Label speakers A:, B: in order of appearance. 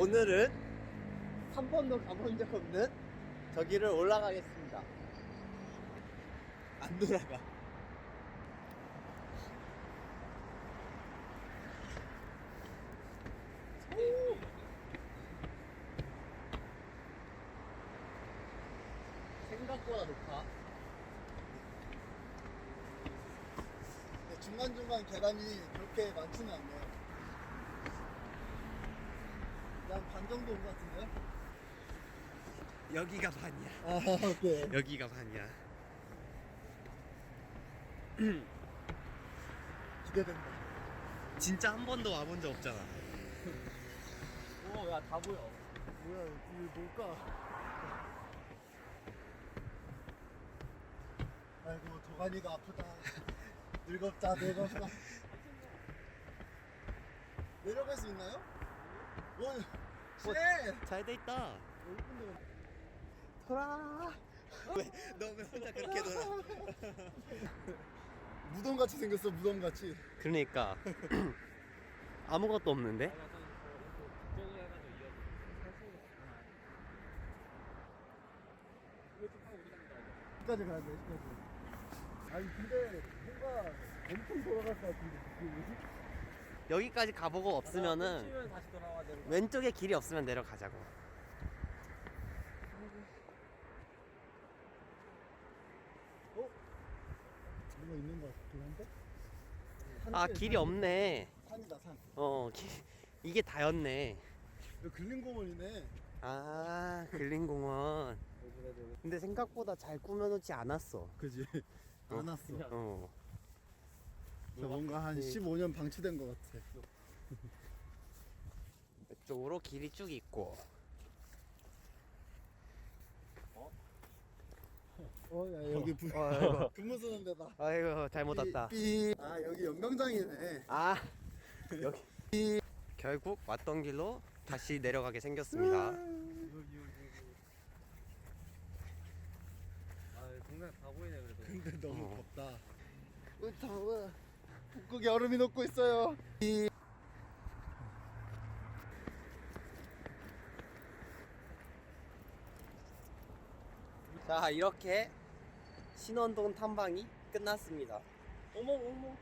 A: 오늘은 한 번도 가본 적 없는 저기를 올라가겠습니다. 안 돌아가. 오! 생각보다 높아.
B: 네, 중간중간 계단이 그렇게 많지는 않네요. 난반 정도 온 것 같은데요?
A: 여기가 반이야.
B: 아, 오케이.
A: 여기가 반이야.
B: 기대된다.
A: 진짜 한 번도 와본 적 없잖아.
C: 오, 야, 다 보여.
B: 뭐야, 이게 뭘까? 아이고, 도가니가 아프다. 늙었다, 늙었다. 내려갈 수 있나요? 오, 쉣!
A: 잘돼 있다. 돌아. 왜? 너왜 혼자 그렇게 돌아?
B: 무덤같이 생겼어, 무덤같이.
A: 그러니까 아무것도 없는데?
B: 여기까지 가야 돼, 여기까지. 아니, 근데 뭔가 엄청 돌아갈 것 같은데, 느낌이.
A: 여기까지 가보고 없으면은
C: 치면 다시 돌아와야 되는 거.
A: 왼쪽에 길이 없으면 내려가자고.
B: 뭔가 있는 것 같긴 한데?
A: 아 길이
B: 산.
A: 없네.
B: 산이다, 산.
A: 어 기, 이게 다였네.
B: 근린공원이네.
A: 아 근린공원. 근데 생각보다 잘 꾸며놓지 않았어.
B: 그지? 안 왔어.
A: 어.
B: 저 뭔가 한
A: 네.
B: 15년 방치된 것 같아.
A: 이쪽으로 길이 쭉 있고.
B: 어, 야, 여기 부...
A: 어, 아이고.
B: 근무 쓰는 데다.
A: 아이고 잘못 왔다.
B: 삐. 아, 여기 연명장이네.
A: 아 여기 결국 왔던 길로 다시 내려가게 생겼습니다.
C: 아, 동네 다 보이네, 그래도.
B: 근데 너무
A: 어.
B: 덥다. 어, 더워. 북극에 얼음이 녹고 있어요. 삐.
A: 자 이렇게 신원동 탐방이 끝났습니다. 어머 어머